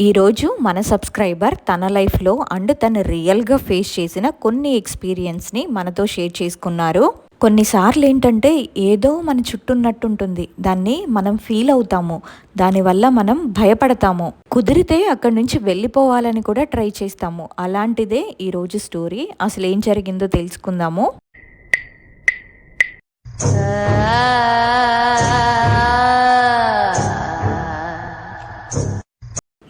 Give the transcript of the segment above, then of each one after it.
ఈరోజు మన సబ్స్క్రైబర్ తన లైఫ్లో అండ్ తను రియల్గా ఫేస్ చేసిన కొన్ని ఎక్స్పీరియన్స్ని మనతో షేర్ చేసుకున్నారు. కొన్నిసార్లు ఏంటంటే ఏదో మన చుట్టూన్నట్టుంటుంది. దాన్ని మనం ఫీల్ అవుతాము. దానివల్ల మనం భయపడతాము. కుదిరితే అక్కడి నుంచి వెళ్ళిపోవాలని కూడా ట్రై చేస్తాము. అలాంటిదే ఈరోజు స్టోరీ. అసలు ఏం జరిగిందో తెలుసుకుందాము.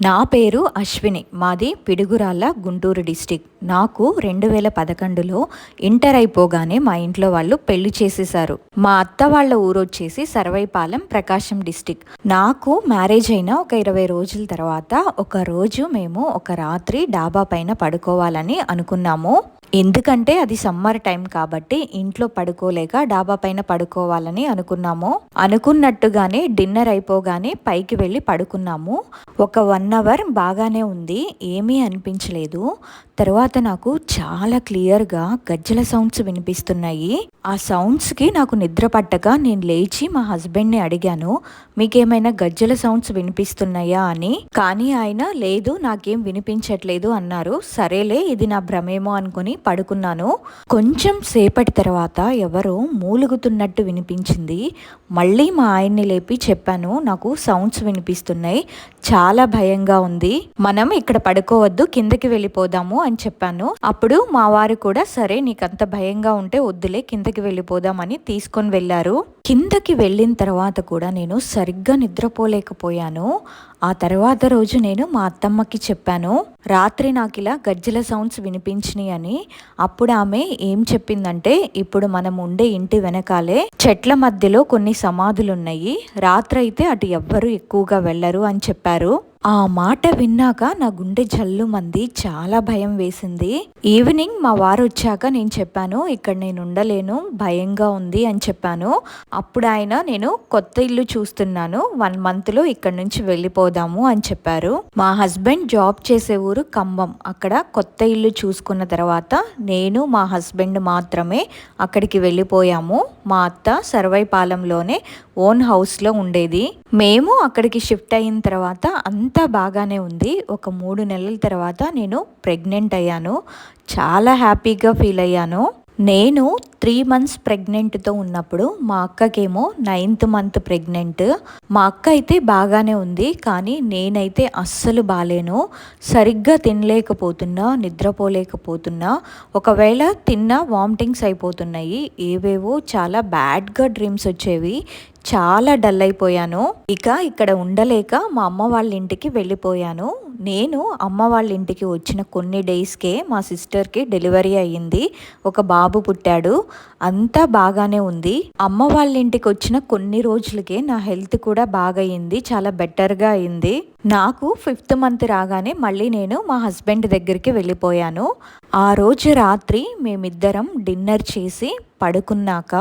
నా పేరు అశ్విని. మాది పిడుగురాళ్ళ గుంటూరు డిస్టిక్. నాకు రెండు వేల పదకొండులో ఇంటర్ అయిపోగానే మా ఇంట్లో వాళ్ళు పెళ్ళి చేసేసారు మా అత్త వాళ్ళ ఊరొచ్చేసి సర్వైపాలెం ప్రకాశం డిస్టిక్. నాకు మ్యారేజ్ అయిన ఒక ఇరవై రోజుల తర్వాత ఒక రోజు మేము ఒక రాత్రి డాబా పైన పడుకోవాలని అనుకున్నాము. ఎందుకంటే అది సమ్మర్ టైం కాబట్టి ఇంట్లో పడుకోలేక డాబా పైన పడుకోవాలని అనుకున్నాము. అనుకున్నట్టుగానే డిన్నర్ అయిపోగానే పైకి వెళ్ళి పడుకున్నాము. ఒక వన్ అవర్ బాగానే ఉంది ఏమీ అనిపించలేదు. తర్వాత నాకు చాలా క్లియర్గా గజ్జల సౌండ్స్ వినిపిస్తున్నాయి. ఆ సౌండ్స్కి నాకు నిద్ర పట్టక నేను లేచి మా హస్బెండ్ని అడిగాను మీకేమైనా గజ్జల సౌండ్స్ వినిపిస్తున్నాయా? అని. కానీ ఆయన లేదు నాకేం వినిపించట్లేదు అన్నారు. సరేలే ఇది నా భ్రమేమో అనుకుని పడుకున్నాను. కొంచెం సేపటి తర్వాత ఎవరో మూలుగుతున్నట్టు వినిపించింది. మళ్ళీ మా ఆయన్ని లేపి చెప్పాను నాకు సౌండ్స్ వినిపిస్తున్నాయి. చాలా భయంగా ఉంది. మనం ఇక్కడ పడుకోవద్దు కిందకి వెళ్ళిపోదాము అని చెప్పాను. అప్పుడు మా వారు కూడా సరే నీకంత భయంగా ఉంటే వద్దులే కిందకి వెళ్ళిపోదామని తీసుకొని వెళ్ళారు. కిందకి వెళ్ళిన తర్వాత కూడా నేను సరిగ్గా నిద్రపోలేకపోయాను. ఆ తర్వాత రోజు నేను మా అత్తమ్మకి చెప్పాను రాత్రి నాకు ఇలా గజ్జల సౌండ్స్ వినిపించినాయి అని అప్పుడు ఆమె ఏం చెప్పిందంటే ఇప్పుడు మనం ఉండే ఇంటి వెనకాలే చెట్ల మధ్యలో కొన్ని సమాధులున్నాయి. రాత్రి అయితే అటు ఎవ్వరు ఎక్కువగా వెళ్ళరు అని చెప్పారు. ఆ మాట విన్నాక నా గుండె జల్లు మంది చాలా భయం వేసింది. ఈవినింగ్ మా వారు వచ్చాక నేను చెప్పాను ఇక్కడ నేను ఉండలేను భయంగా ఉంది అని చెప్పాను. అప్పుడు ఆయన నేను కొత్త ఇల్లు చూస్తున్నాను వన్ మంత్లో ఇక్కడ నుంచి వెళ్ళిపోదాము అని చెప్పారు. మా హస్బెండ్ జాబ్ చేసే ఊరు కంబం అక్కడ కొత్త ఇల్లు చూసుకున్న తర్వాత నేను మా హస్బెండ్ మాత్రమే అక్కడికి వెళ్ళిపోయాము. మా అత్త సర్వైపాలెంలోనే ఓన్ హౌస్లో ఉండేది. మేము అక్కడికి షిఫ్ట్ అయిన తర్వాత అంతా బాగానే ఉంది. ఒక మూడు నెలల తర్వాత నేను ప్రెగ్నెంట్ అయ్యాను. చాలా హ్యాపీగా ఫీల్ అయ్యాను. నేను త్రీ మంత్స్ ప్రెగ్నెంట్తో ఉన్నప్పుడు మా అక్కకేమో నైన్త్ మంత్ ప్రెగ్నెంట్. మా అక్క అయితే బాగానే ఉంది. కానీ నేనైతే అస్సలు బాలేను. సరిగ్గా తినలేకపోతున్నా నిద్రపోలేకపోతున్నా. ఒకవేళ తిన్నా వామిటింగ్స్ అయిపోతున్నాయి. ఏవేవో చాలా బ్యాడ్గా డ్రీమ్స్ వచ్చేవి. చాలా డల్ అయిపోయాను. ఇక ఇక్కడ ఉండలేక మా అమ్మ వాళ్ళ ఇంటికి వెళ్ళిపోయాను. నేను అమ్మ వాళ్ళ ఇంటికి వచ్చిన కొన్ని డేస్కే మా సిస్టర్కి డెలివరీ అయ్యింది. ఒక బాబు పుట్టాడు. అంతా బాగానే ఉంది. అమ్మ వాళ్ళ ఇంటికి వచ్చిన కొన్ని రోజులకే నా హెల్త్ కూడా బాగయింది చాలా బెటర్గా అయింది నాకు ఫిఫ్త్ మంత్ రాగానే మళ్ళీ నేను మా హస్బెండ్ దగ్గరికి వెళ్ళిపోయాను. ఆ రోజు రాత్రి మేమిద్దరం డిన్నర్ చేసి పడుకున్నాక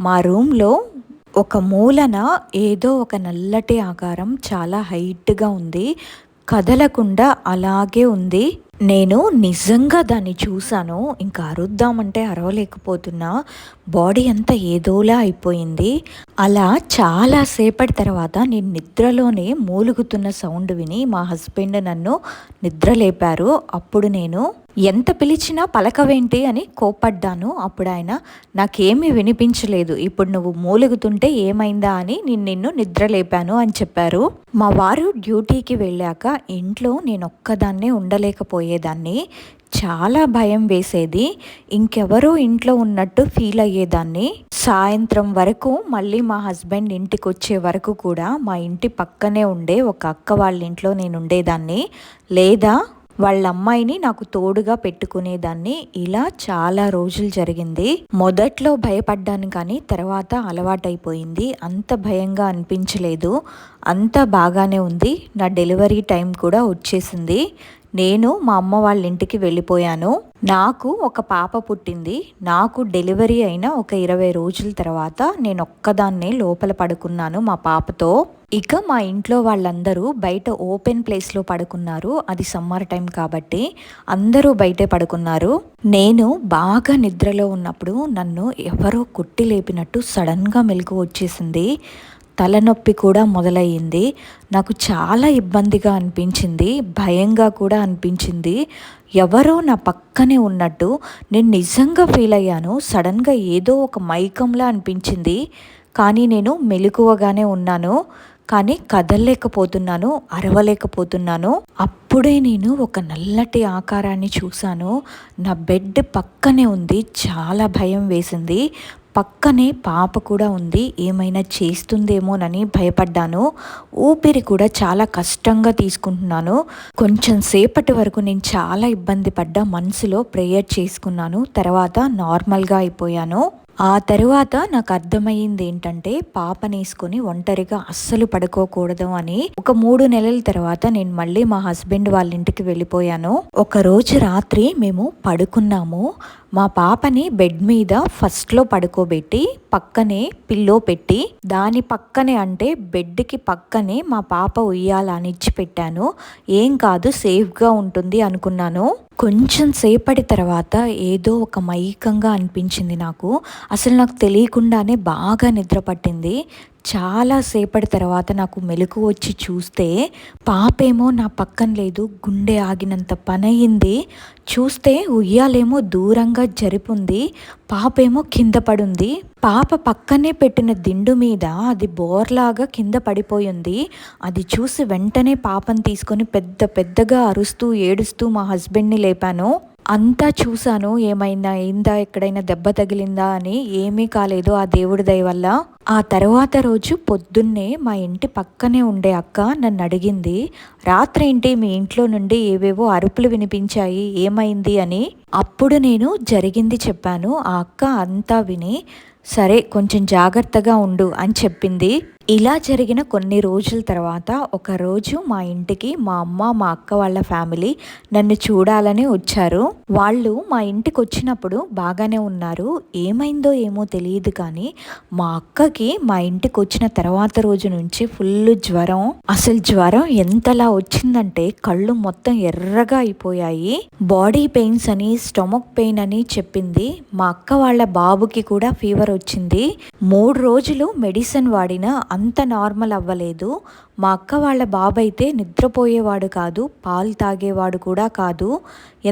మా రూమ్లో ఒక మూలన ఏదో ఒక నల్లటి ఆకారం చాలా హైట్గా ఉంది కదలకుండా అలాగే ఉంది. నేను నిజంగా దాన్ని చూశాను ఇంకా అరుద్దామంటే అరవలేకపోతున్నా బాడీ అంతా ఏదోలా అయిపోయింది. అలా చాలా సేపటి తర్వాత నేను నిద్రలోనే మూలుగుతున్న సౌండ్ విని మా హస్బెండ్ నన్ను నిద్ర లేపారు అప్పుడు నేను ఎంత పిలిచినా పలకవేంటి? అని కోపడ్డాను అప్పుడు ఆయన నాకేమీ వినిపించలేదు. ఇప్పుడు నువ్వు మూలుగుతుంటే ఏమైందా? అని నేను నిన్ను నిద్ర లేపాను అని చెప్పారు. మా వారు డ్యూటీకి వెళ్ళాక ఇంట్లో నేను ఒక్కదాన్నే ఉండలేకపోయాను. పోయేదాన్ని. చాలా భయం వేసేది. ఇంకెవరో ఇంట్లో ఉన్నట్టు ఫీల్ అయ్యేదాన్ని. సాయంత్రం వరకు మళ్ళీ మా హస్బెండ్ ఇంటికి వచ్చే వరకు కూడా మా ఇంటి పక్కనే ఉండే ఒక అక్క వాళ్ళ ఇంట్లో నేను ఉండేదాన్ని. లేదా వాళ్ళ అమ్మాయిని నాకు తోడుగా పెట్టుకునేదాన్ని. ఇలా చాలా రోజులు జరిగింది. మొదట్లో భయపడ్డాను కానీ తర్వాత అలవాటైపోయింది. అంత భయంగా అనిపించలేదు. అంత బాగానే ఉంది. నా డెలివరీ టైం కూడా వచ్చేసింది. నేను మా అమ్మ వాళ్ళ ఇంటికి వెళ్ళిపోయాను. నాకు ఒక పాప పుట్టింది. నాకు డెలివరీ అయిన ఒక ఇరవై రోజుల తర్వాత నేను ఒక్కదాన్నే లోపల పడుకున్నాను మా పాపతో. ఇక మా ఇంట్లో వాళ్ళందరూ బయట ఓపెన్ ప్లేస్లో పడుకున్నారు. అది సమ్మర్ టైం కాబట్టి అందరూ బయటే పడుకున్నారు. నేను బాగా నిద్రలో ఉన్నప్పుడు నన్ను ఎవరో కొట్టి లేపినట్టు సడన్గా మెలకు వచ్చేసింది. తలనొప్పి కూడా మొదలయ్యింది. నాకు చాలా ఇబ్బందిగా అనిపించింది భయంగా కూడా అనిపించింది. ఎవరో నా పక్కనే ఉన్నట్టు నేను నిజంగా ఫీల్ అయ్యాను. సడన్గా ఏదో ఒక మైకంలా అనిపించింది. కానీ నేను మెలకువగానే ఉన్నాను. కానీ కదలలేకపోతున్నాను అరవలేకపోతున్నాను. అప్పుడే నేను ఒక నల్లటి ఆకారాన్ని చూశాను. నా బెడ్ పక్కనే ఉంది. చాలా భయం వేసింది. పక్కనే పాప కూడా ఉంది. ఏమైనా చేస్తుందేమోనని భయపడ్డాను. ఊపిరి కూడా చాలా కష్టంగా తీసుకుంటున్నాను. కొంచెం సేపటి వరకు నేను చాలా ఇబ్బంది పడ్డా. మనసులో ప్రేయర్ చేసుకున్నాను. తర్వాత నార్మల్గా అయిపోయాను. ఆ తరువాత నాకు అర్థమయ్యింది ఏంటంటే పాపనేసుకొని ఒంటరిగా అస్సలు పడుకోకూడదు అని ఒక మూడు నెలల తర్వాత నేను మళ్ళీ మా హస్బెండ్ వాళ్ళ ఇంటికి వెళ్ళిపోయాను. ఒక రోజు రాత్రి మేము పడుకున్నాము. మా పాపని బెడ్ మీద ఫస్ట్లో పడుకోబెట్టి పక్కనే పిల్లో పెట్టి దాని పక్కనే అంటే బెడ్కి పక్కనే మా పాప ఉయ్యాలని ఇచ్చి పెట్టాను ఏం కాదు సేఫ్గా ఉంటుంది అనుకున్నాను. కొంచెం సేపటి తర్వాత ఏదో ఒక మైకంగా అనిపించింది నాకు. అసలు నాకు తెలియకుండానే బాగా నిద్ర పట్టింది. చాలా సేపటి తర్వాత నాకు మెలకు వచ్చి చూస్తే పాపేమో నా పక్కన లేదు గుండె ఆగినంత పనయింది. చూస్తే ఉయ్యాలేమో దూరంగా జరిపుంది పాపేమో కింద పడుంది. పాప పక్కనే పెట్టిన దిండు మీద అది బోర్లాగా కింద పడిపోయింది. అది చూసి వెంటనే పాపను తీసుకొని పెద్ద పెద్దగా అరుస్తూ ఏడుస్తూ మా హస్బెండ్ని లేపాను. అంతా చూశాను ఏమైనా అయిందా ఎక్కడైనా దెబ్బ తగిలిందా అని ఏమీ కాలేదు ఆ దేవుడి దయ వల్ల. ఆ తర్వాత రోజు పొద్దున్నే మా ఇంటి పక్కనే ఉండే అక్క నన్ను అడిగింది రాత్రి ఏంటి? మీ ఇంట్లో నుండి ఏవేవో అరుపులు వినిపించాయి ఏమైంది? అని. అప్పుడు నేను జరిగింది చెప్పాను ఆ అక్క అంతా విని సరే కొంచెం జాగ్రత్తగా ఉండు అని చెప్పింది. ఇలా జరిగిన కొన్ని రోజుల తర్వాత ఒకరోజు మా ఇంటికి మా అమ్మ మా అక్క వాళ్ళ ఫ్యామిలీ నన్ను చూడాలని వచ్చారు. వాళ్ళు మా ఇంటికి వచ్చినప్పుడు బాగానే ఉన్నారు. ఏమైందో ఏమో తెలియదు కానీ మా అక్కకి మా ఇంటికి వచ్చిన తర్వాత రోజు నుంచి ఫుల్ జ్వరం. అసలు జ్వరం ఎంతలా వచ్చిందంటే కళ్ళు మొత్తం ఎర్రగా అయిపోయాయి. బాడీ పెయిన్స్ అని స్టమక్ పెయిన్ అని చెప్పింది. మా అక్క వాళ్ళ బాబుకి కూడా ఫీవర్ వచ్చింది. మూడు రోజులు మెడిసిన్ వాడిన అంత నార్మల్ అవ్వలేదు. మా అక్క వాళ్ళ బాబైతే నిద్రపోయేవాడు కాదు పాలు తాగేవాడు కూడా కాదు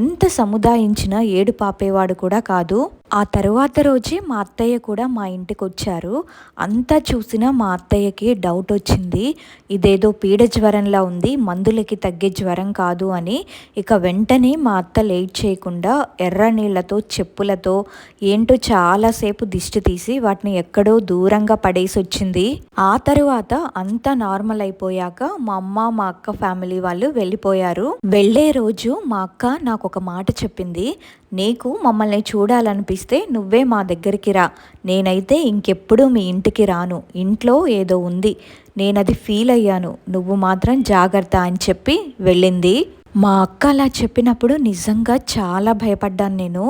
ఎంత సముదాయించినా ఏడు పాపేవాడు కూడా కాదు. ఆ తరువాత రోజే మా అత్తయ్య కూడా మా ఇంటికి వచ్చారు అంతా చూసినా మా అత్తయ్యకి డౌట్ వచ్చింది. ఇదేదో పీడ జ్వరంలా ఉంది మందులకి తగ్గే జ్వరం కాదు అని. ఇక వెంటనే మా అత్త లేట్ చేయకుండా ఎర్ర నీళ్ళతో చెప్పులతో ఏంటో చాలాసేపు దిష్టి తీసి వాటిని ఎక్కడో దూరంగా పడేసి వచ్చింది ఆ తరువాత అంతా నార్మల్ అయిపోయాక మా అమ్మ మా అక్క ఫ్యామిలీ వాళ్ళు వెళ్ళిపోయారు. వెళ్ళే రోజు మా అక్క నాకు ఒక మాట చెప్పింది. నీకు మమ్మల్ని చూడాలనిపిస్తుంది చూడాలనిపిస్తే నువ్వే మా దగ్గరికి రా. నేనైతే ఇంకెప్పుడు మీ ఇంటికి రాను. ఇంట్లో ఏదో ఉంది. నేనది ఫీల్ అయ్యాను. నువ్వు మాత్రం జాగ్రత్త అని చెప్పి వెళ్ళింది. మా అక్క అలా చెప్పినప్పుడు నిజంగా చాలా భయపడ్డాను నేను.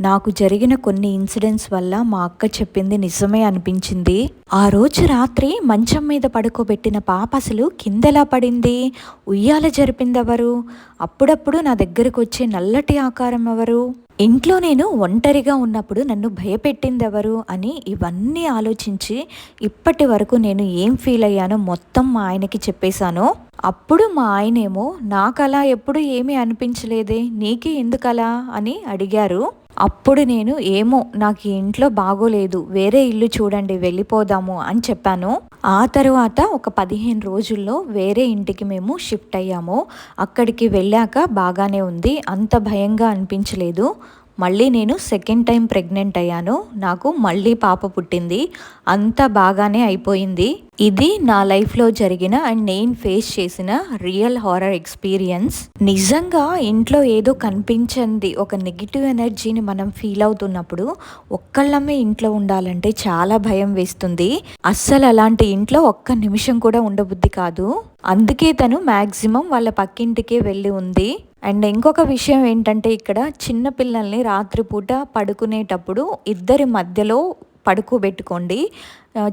నాకు జరిగిన కొన్ని ఇన్సిడెంట్స్ వల్ల మా అక్క చెప్పింది నిజమే అనిపించింది. ఆ రోజు రాత్రి మంచం మీద పడుకోబెట్టిన పాప అసలు కిందెలా పడింది? ఉయ్యాల జరిపిందెవరు? అప్పుడప్పుడు నా దగ్గరకు వచ్చే నల్లటి ఆకారం ఎవరు? ఇంట్లో నేను ఒంటరిగా ఉన్నప్పుడు నన్ను భయపెట్టింది ఎవరు అని ఇవన్నీ ఆలోచించి ఇప్పటి వరకు నేను ఏం ఫీల్ అయ్యానో మొత్తం మా ఆయనకి చెప్పేశాను. అప్పుడు మా ఆయనేమో నాకలా ఎప్పుడు ఏమీ అనిపించలేదే? నీకే ఎందుకలా? అని అడిగారు. అప్పుడు నేను ఏమో నాకు ఇంట్లో బాగోలేదు వేరే ఇల్లు చూడండి వెళ్ళిపోదాము అని చెప్పాను. ఆ తరువాత ఒక పదిహేను రోజుల్లో వేరే ఇంటికి మేము షిఫ్ట్ అయ్యాము. అక్కడికి వెళ్ళాక బాగానే ఉంది అంత భయంగా అనిపించలేదు. మళ్ళీ నేను సెకండ్ టైం ప్రెగ్నెంట్ అయ్యాను. నాకు మళ్ళీ పాప పుట్టింది. అంత బాగానే అయిపోయింది. ఇది నా లైఫ్లో జరిగిన అండ్ నేను ఫేస్ చేసిన రియల్ హారర్ ఎక్స్పీరియన్స్ నిజంగా ఇంట్లో ఏదో కనిపించింది. ఒక నెగిటివ్ ఎనర్జీని మనం ఫీల్ అవుతున్నప్పుడు ఒక్కళ్ళమే ఇంట్లో ఉండాలంటే చాలా భయం వేస్తుంది. అస్సలు అలాంటి ఇంట్లో ఒక్క నిమిషం కూడా ఉండబుద్ధి కాదు. అందుకే తను మ్యాక్సిమం వాళ్ళ పక్కింటికే వెళ్ళి ఉంది. అండ్ ఇంకొక విషయం ఏంటంటే ఇక్కడ చిన్నపిల్లల్ని రాత్రిపూట పడుకునేటప్పుడు ఇద్దరి మధ్యలో పడుకోబెట్టుకోండి.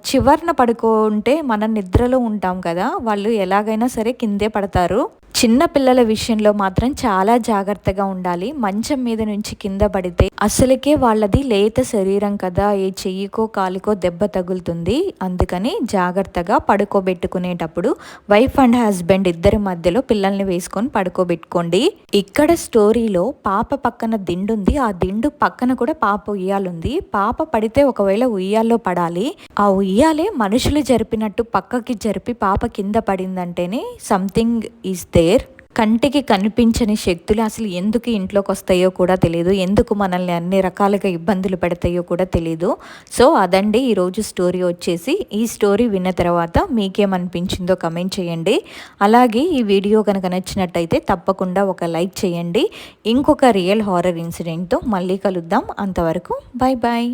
చివరిన పడుకుంటే మనం నిద్రలో ఉంటాం కదా వాళ్ళు ఎలాగైనా సరే కిందే పడతారు. చిన్న పిల్లల విషయంలో మాత్రం చాలా జాగ్రత్తగా ఉండాలి. మంచం మీద నుంచి కింద పడితే అసలుకే వాళ్ళది లేత శరీరం కదా. ఏ చెయ్యికో కాలుకో దెబ్బ తగులుతుంది. అందుకని జాగ్రత్తగా పడుకోబెట్టుకునేటప్పుడు వైఫ్ అండ్ హస్బెండ్ ఇద్దరి మధ్యలో పిల్లల్ని వేసుకొని పడుకోబెట్టుకోండి. ఇక్కడ స్టోరీలో పాప పక్కన దిండుంది. ఆ దిండు పక్కన కూడా పాప ఉయ్యాలుంది. పాప పడితే ఒకవేళ ఉయ్యాల్లో పడాలి. ఆ ఉయ్యాలే మనుషులు జరిపినట్టు పక్కకి జరిపి పాప కింద పడిందంటేనే సంథింగ్ ఈస్ దేర్ కంటికి కనిపించని శక్తులు అసలు ఎందుకు ఇంట్లోకి వస్తాయో కూడా తెలియదు ఎందుకు మనల్ని అన్ని రకాలుగా ఇబ్బందులు పెడతాయో కూడా తెలియదు సో అదండి ఈరోజు స్టోరీ వచ్చేసి. ఈ స్టోరీ విన్న తర్వాత మీకేమనిపించిందో కమెంట్ చేయండి. అలాగే ఈ వీడియో కనుక నచ్చినట్టయితే తప్పకుండా ఒక లైక్ చేయండి. ఇంకొక రియల్ హారర్ ఇన్సిడెంట్తో మళ్ళీ కలుద్దాం. అంతవరకు బాయ్ బాయ్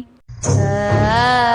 ah